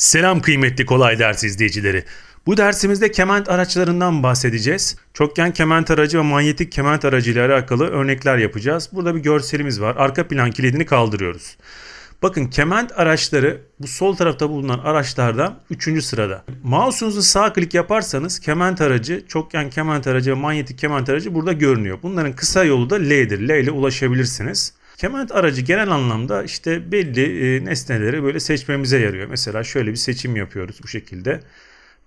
Selam kıymetli kolay ders izleyicileri. Bu dersimizde kement araçlarından bahsedeceğiz. Çokgen kement aracı ve manyetik kement aracı ile alakalı örnekler yapacağız. Burada bir görselimiz var. Arka plan kilidini kaldırıyoruz. Bakın kement araçları bu sol tarafta bulunan araçlardan 3. sırada. Mouse'unuzu sağ klik yaparsanız kement aracı, çokgen kement aracı ve manyetik kement aracı burada görünüyor. Bunların kısa yolu da L'dir. L ile ulaşabilirsiniz. Kement aracı genel anlamda işte belli e, nesneleri böyle seçmemize yarıyor. Mesela şöyle bir seçim yapıyoruz bu şekilde.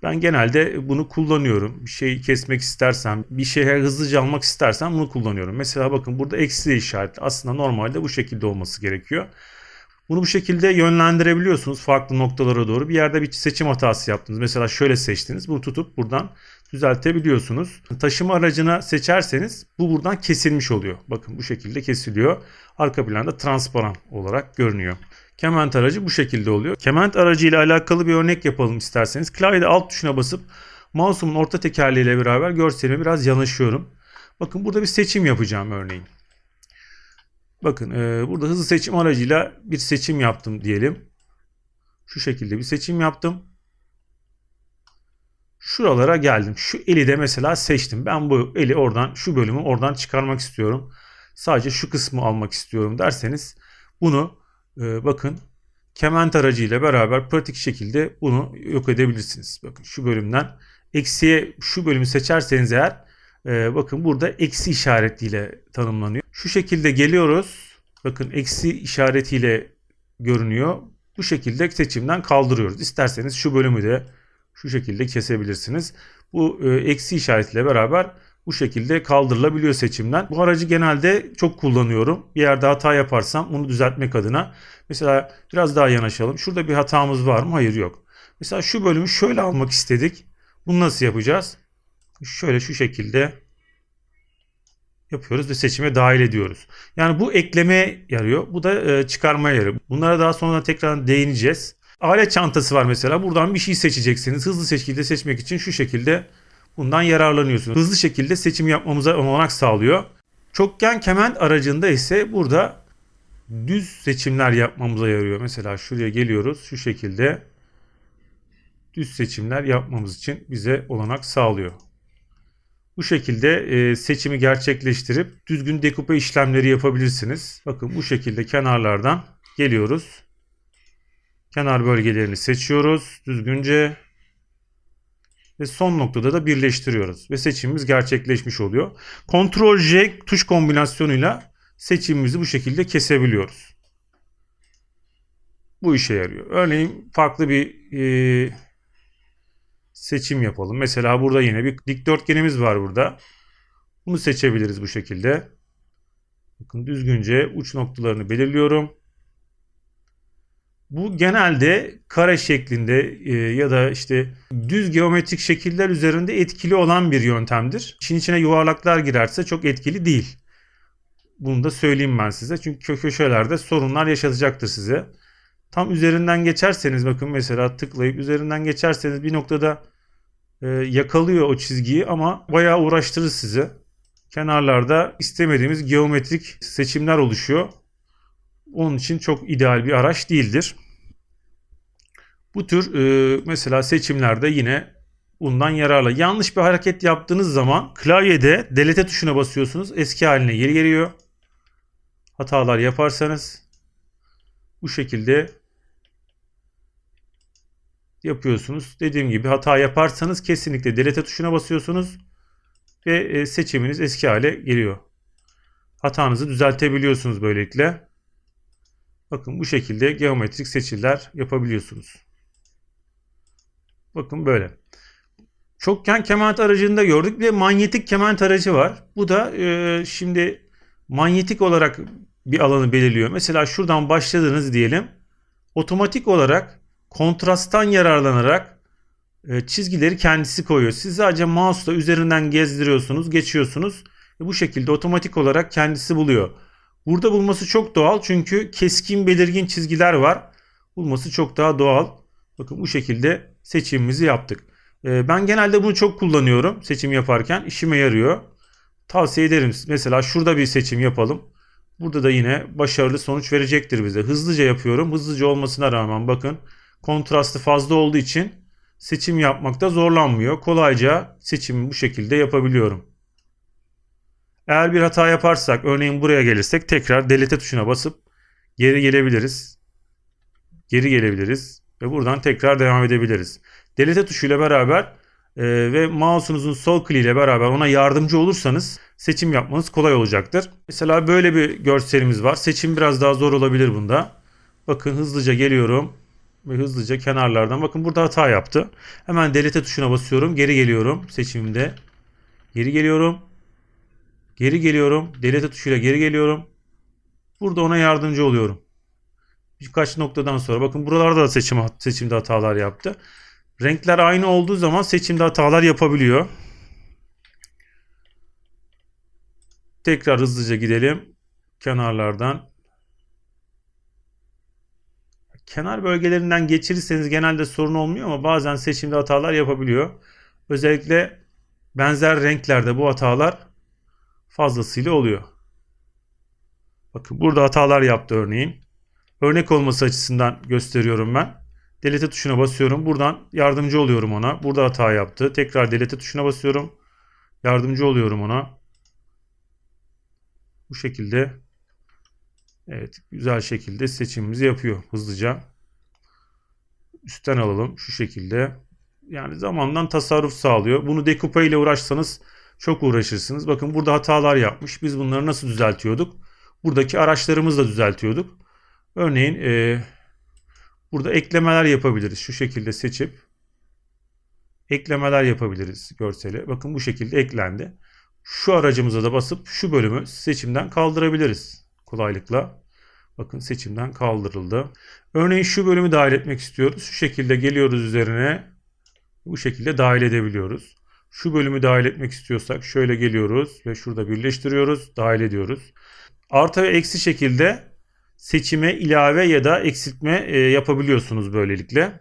Ben genelde bunu kullanıyorum. Bir şeyi kesmek istersem, bir şeye hızlıca almak istersem bunu kullanıyorum. Mesela bakın burada eksi işareti. Aslında normalde bu şekilde olması gerekiyor. Bunu bu şekilde yönlendirebiliyorsunuz farklı noktalara doğru. Bir yerde bir seçim hatası yaptınız. Mesela şöyle seçtiniz. Bunu tutup buradan düzeltebiliyorsunuz. Taşıma aracına seçerseniz bu buradan kesilmiş oluyor. Bakın bu şekilde kesiliyor. Arka planda transparan olarak görünüyor. Kement aracı bu şekilde oluyor. Kement aracı ile alakalı bir örnek yapalım isterseniz. Klavyede alt tuşuna basıp mouse'umun orta tekerleğiyle beraber görselime biraz yanaşıyorum. Bakın burada bir seçim yapacağım örneğin. Bakın e, burada hızlı seçim aracıyla bir seçim yaptım diyelim. Şu şekilde bir seçim yaptım. Şuralara geldim. Şu eli de mesela seçtim. Ben bu eli oradan şu bölümü oradan çıkarmak istiyorum. Sadece şu kısmı almak istiyorum derseniz bunu e, bakın kement aracıyla beraber pratik şekilde bunu yok edebilirsiniz. Bakın şu bölümden eksiye şu bölümü seçerseniz eğer e, bakın burada eksi işaretiyle tanımlanıyor. Şu şekilde geliyoruz. Bakın eksi işaretiyle görünüyor. Bu şekilde seçimden kaldırıyoruz. İsterseniz şu bölümü de şu şekilde kesebilirsiniz. Bu e, eksi işaretiyle beraber bu şekilde kaldırılabiliyor seçimden. Bu aracı genelde çok kullanıyorum. Bir yerde hata yaparsam bunu düzeltmek adına. Mesela biraz daha yanaşalım. Şurada bir hatamız var mı? Hayır yok. Mesela şu bölümü şöyle almak istedik. Bunu nasıl yapacağız? Şöyle şu şekilde yapıyoruz ve seçime dahil ediyoruz. Yani bu ekleme yarıyor. Bu da e, çıkarmaya yarıyor. Bunlara daha sonra tekrar değineceğiz. Alet çantası var mesela. Buradan bir şey seçeceksiniz. Hızlı şekilde seçmek için şu şekilde bundan yararlanıyorsunuz. Hızlı şekilde seçim yapmamıza olanak sağlıyor. Çokgen kement aracında ise burada düz seçimler yapmamıza yarıyor. Mesela şuraya geliyoruz. Şu şekilde düz seçimler yapmamız için bize olanak sağlıyor. Bu şekilde e, seçimi gerçekleştirip düzgün dekupe işlemleri yapabilirsiniz. Bakın bu şekilde kenarlardan geliyoruz. Kenar bölgelerini seçiyoruz düzgünce. Ve son noktada da birleştiriyoruz. Ve seçimimiz gerçekleşmiş oluyor. Ctrl J tuş kombinasyonuyla seçimimizi bu şekilde kesebiliyoruz. Bu işe yarıyor. Örneğin farklı bir e, seçim yapalım. Mesela burada yine bir dikdörtgenimiz var burada. Bunu seçebiliriz bu şekilde. Bakın düzgünce uç noktalarını belirliyorum. Bu genelde kare şeklinde e, ya da işte düz geometrik şekiller üzerinde etkili olan bir yöntemdir. İşin içine yuvarlaklar girerse çok etkili değil. Bunu da söyleyeyim ben size. Çünkü köşelerde sorunlar yaşatacaktır size. Tam üzerinden geçerseniz bakın mesela tıklayıp üzerinden geçerseniz bir noktada e, yakalıyor o çizgiyi ama bayağı uğraştırır sizi. Kenarlarda istemediğimiz geometrik seçimler oluşuyor. Onun için çok ideal bir araç değildir. Bu tür e, mesela seçimlerde yine bundan yararlı. Yanlış bir hareket yaptığınız zaman klavyede delete tuşuna basıyorsunuz. Eski haline geri geliyor. Hatalar yaparsanız bu şekilde yapıyorsunuz. Dediğim gibi hata yaparsanız kesinlikle delete tuşuna basıyorsunuz ve e, seçiminiz eski hale geliyor. Hatanızı düzeltebiliyorsunuz böylelikle. Bakın bu şekilde geometrik seçiler yapabiliyorsunuz. Bakın böyle. Çokgen kement aracında gördük. Bir de manyetik kement aracı var. Bu da e, şimdi manyetik olarak bir alanı belirliyor. Mesela şuradan başladınız diyelim. Otomatik olarak kontrasttan yararlanarak e, çizgileri kendisi koyuyor. Siz sadece mouse'la üzerinden gezdiriyorsunuz, geçiyorsunuz. Ve bu şekilde otomatik olarak kendisi buluyor. Burada bulması çok doğal çünkü keskin belirgin çizgiler var. Bulması çok daha doğal. Bakın bu şekilde seçimimizi yaptık. Ee, ben genelde bunu çok kullanıyorum seçim yaparken. işime yarıyor. Tavsiye ederim. Mesela şurada bir seçim yapalım. Burada da yine başarılı sonuç verecektir bize. Hızlıca yapıyorum. Hızlıca olmasına rağmen bakın kontrastı fazla olduğu için seçim yapmakta zorlanmıyor. Kolayca seçimi bu şekilde yapabiliyorum. Eğer bir hata yaparsak örneğin buraya gelirsek tekrar delete tuşuna basıp geri gelebiliriz. Geri gelebiliriz ve buradan tekrar devam edebiliriz. Delete tuşuyla beraber e, ve mouse'unuzun sol kliği ile beraber ona yardımcı olursanız seçim yapmanız kolay olacaktır. Mesela böyle bir görselimiz var. Seçim biraz daha zor olabilir bunda. Bakın hızlıca geliyorum ve hızlıca kenarlardan. Bakın burada hata yaptı. Hemen delete tuşuna basıyorum. Geri geliyorum seçimimde. Geri geliyorum. Geri geliyorum. Delete tuşuyla geri geliyorum. Burada ona yardımcı oluyorum. Birkaç noktadan sonra bakın buralarda da seçim seçimde hatalar yaptı. Renkler aynı olduğu zaman seçimde hatalar yapabiliyor. Tekrar hızlıca gidelim. Kenarlardan. Kenar bölgelerinden geçirirseniz genelde sorun olmuyor ama bazen seçimde hatalar yapabiliyor. Özellikle benzer renklerde bu hatalar fazlasıyla oluyor. Bakın burada hatalar yaptı örneğin. Örnek olması açısından gösteriyorum ben. Delete tuşuna basıyorum. Buradan yardımcı oluyorum ona. Burada hata yaptı. Tekrar delete tuşuna basıyorum. Yardımcı oluyorum ona. Bu şekilde evet güzel şekilde seçimimizi yapıyor hızlıca. Üstten alalım şu şekilde. Yani zamandan tasarruf sağlıyor. Bunu dekupa ile uğraşsanız çok uğraşırsınız. Bakın burada hatalar yapmış. Biz bunları nasıl düzeltiyorduk? Buradaki araçlarımızla düzeltiyorduk. Örneğin e, burada eklemeler yapabiliriz. Şu şekilde seçip eklemeler yapabiliriz görsele. Bakın bu şekilde eklendi. Şu aracımıza da basıp şu bölümü seçimden kaldırabiliriz kolaylıkla. Bakın seçimden kaldırıldı. Örneğin şu bölümü dahil etmek istiyoruz. Şu şekilde geliyoruz üzerine. Bu şekilde dahil edebiliyoruz. Şu bölümü dahil etmek istiyorsak şöyle geliyoruz ve şurada birleştiriyoruz, dahil ediyoruz. Artı ve eksi şekilde seçime ilave ya da eksiltme e, yapabiliyorsunuz böylelikle.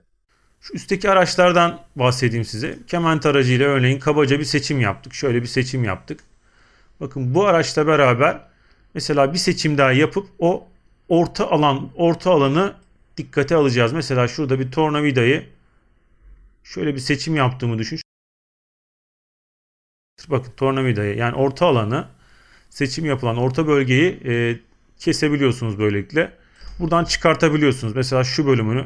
Şu üstteki araçlardan bahsedeyim size. Kement aracıyla örneğin kabaca bir seçim yaptık. Şöyle bir seçim yaptık. Bakın bu araçla beraber mesela bir seçim daha yapıp o orta alan orta alanı dikkate alacağız. Mesela şurada bir tornavidayı şöyle bir seçim yaptığımı düşün. Bakın tornavidayı yani orta alanı seçim yapılan orta bölgeyi e, kesebiliyorsunuz böylelikle. Buradan çıkartabiliyorsunuz. Mesela şu bölümünü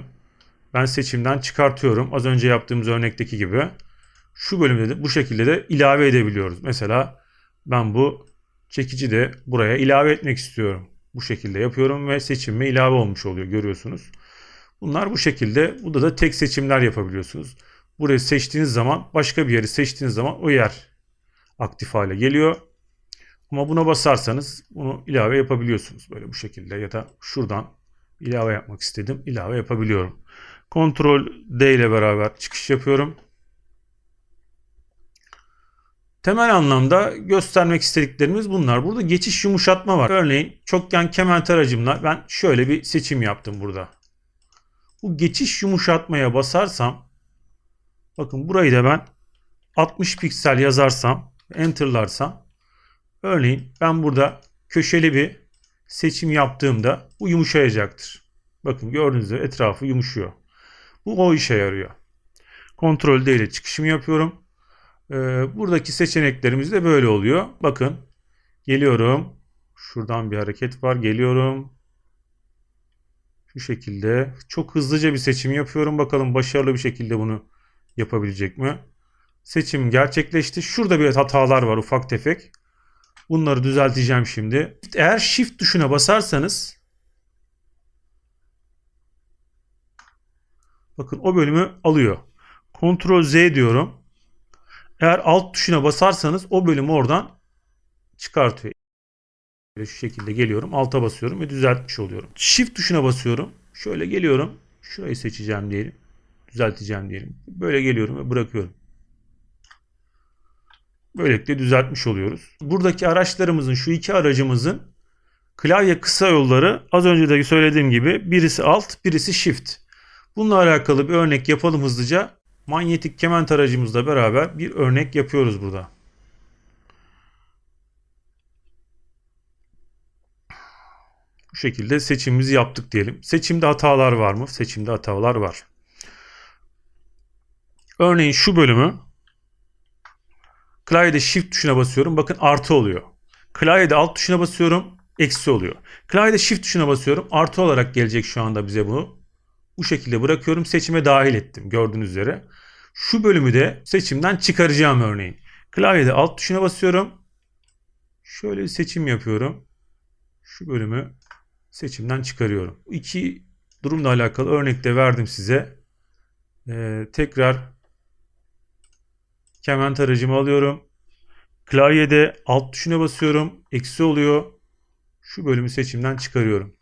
ben seçimden çıkartıyorum. Az önce yaptığımız örnekteki gibi. Şu bölümde de bu şekilde de ilave edebiliyoruz. Mesela ben bu çekici de buraya ilave etmek istiyorum. Bu şekilde yapıyorum ve seçimime ilave olmuş oluyor görüyorsunuz. Bunlar bu şekilde. Burada da tek seçimler yapabiliyorsunuz. Burayı seçtiğiniz zaman başka bir yeri seçtiğiniz zaman o yer aktif hale geliyor. Ama buna basarsanız bunu ilave yapabiliyorsunuz böyle bu şekilde ya da şuradan ilave yapmak istedim ilave yapabiliyorum. Ctrl D ile beraber çıkış yapıyorum. Temel anlamda göstermek istediklerimiz bunlar. Burada geçiş yumuşatma var. Örneğin çokgen kement aracımla ben şöyle bir seçim yaptım burada. Bu geçiş yumuşatmaya basarsam bakın burayı da ben 60 piksel yazarsam enterlarsam örneğin ben burada köşeli bir seçim yaptığımda bu yumuşayacaktır. Bakın gördüğünüz gibi etrafı yumuşuyor. Bu o işe yarıyor. Kontrol D ile çıkışımı yapıyorum. Ee, buradaki seçeneklerimiz de böyle oluyor. Bakın geliyorum. Şuradan bir hareket var. Geliyorum. Şu şekilde. Çok hızlıca bir seçim yapıyorum. Bakalım başarılı bir şekilde bunu yapabilecek mi? Seçim gerçekleşti. Şurada bir hatalar var ufak tefek. Bunları düzelteceğim şimdi. Eğer Shift tuşuna basarsanız bakın o bölümü alıyor. Ctrl Z diyorum. Eğer alt tuşuna basarsanız o bölümü oradan çıkartıyor. Böyle şu şekilde geliyorum. Alta basıyorum ve düzeltmiş oluyorum. Shift tuşuna basıyorum. Şöyle geliyorum. Şurayı seçeceğim diyelim. Düzelteceğim diyelim. Böyle geliyorum ve bırakıyorum. Böylelikle düzeltmiş oluyoruz. Buradaki araçlarımızın şu iki aracımızın klavye kısa yolları az önce de söylediğim gibi birisi alt birisi shift. Bununla alakalı bir örnek yapalım hızlıca. Manyetik kement aracımızla beraber bir örnek yapıyoruz burada. Bu şekilde seçimimizi yaptık diyelim. Seçimde hatalar var mı? Seçimde hatalar var. Örneğin şu bölümü klavyede shift tuşuna basıyorum. Bakın artı oluyor. Klavyede alt tuşuna basıyorum. Eksi oluyor. Klavyede shift tuşuna basıyorum. Artı olarak gelecek şu anda bize bu. Bu şekilde bırakıyorum. Seçime dahil ettim. Gördüğünüz üzere. Şu bölümü de seçimden çıkaracağım örneğin. Klavyede alt tuşuna basıyorum. Şöyle bir seçim yapıyorum. Şu bölümü seçimden çıkarıyorum. İki durumla alakalı örnek de verdim size. Ee, tekrar kemen aracımı alıyorum. Klavyede alt tuşuna basıyorum. Eksi oluyor. Şu bölümü seçimden çıkarıyorum.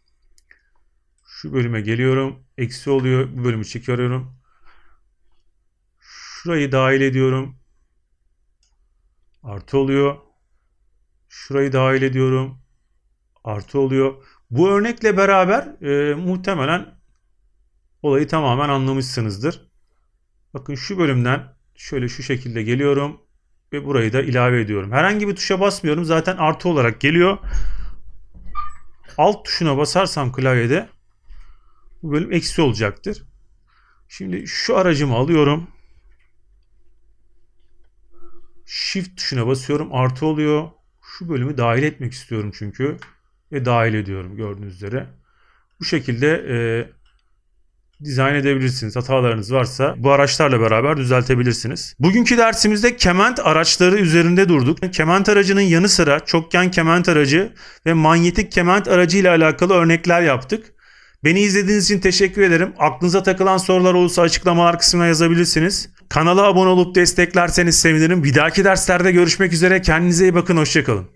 Şu bölüme geliyorum. Eksi oluyor. Bu bölümü çıkarıyorum. Şurayı dahil ediyorum. Artı oluyor. Şurayı dahil ediyorum. Artı oluyor. Bu örnekle beraber e, muhtemelen olayı tamamen anlamışsınızdır. Bakın şu bölümden şöyle şu şekilde geliyorum ve burayı da ilave ediyorum. Herhangi bir tuşa basmıyorum. Zaten artı olarak geliyor. Alt tuşuna basarsam klavyede bu bölüm eksi olacaktır. Şimdi şu aracımı alıyorum. Shift tuşuna basıyorum. Artı oluyor. Şu bölümü dahil etmek istiyorum çünkü. Ve dahil ediyorum gördüğünüz üzere. Bu şekilde e, dizayn edebilirsiniz. Hatalarınız varsa bu araçlarla beraber düzeltebilirsiniz. Bugünkü dersimizde kement araçları üzerinde durduk. Kement aracının yanı sıra çokgen kement aracı ve manyetik kement aracı ile alakalı örnekler yaptık. Beni izlediğiniz için teşekkür ederim. Aklınıza takılan sorular olursa açıklamalar kısmına yazabilirsiniz. Kanala abone olup desteklerseniz sevinirim. Bir dahaki derslerde görüşmek üzere. Kendinize iyi bakın. Hoşçakalın.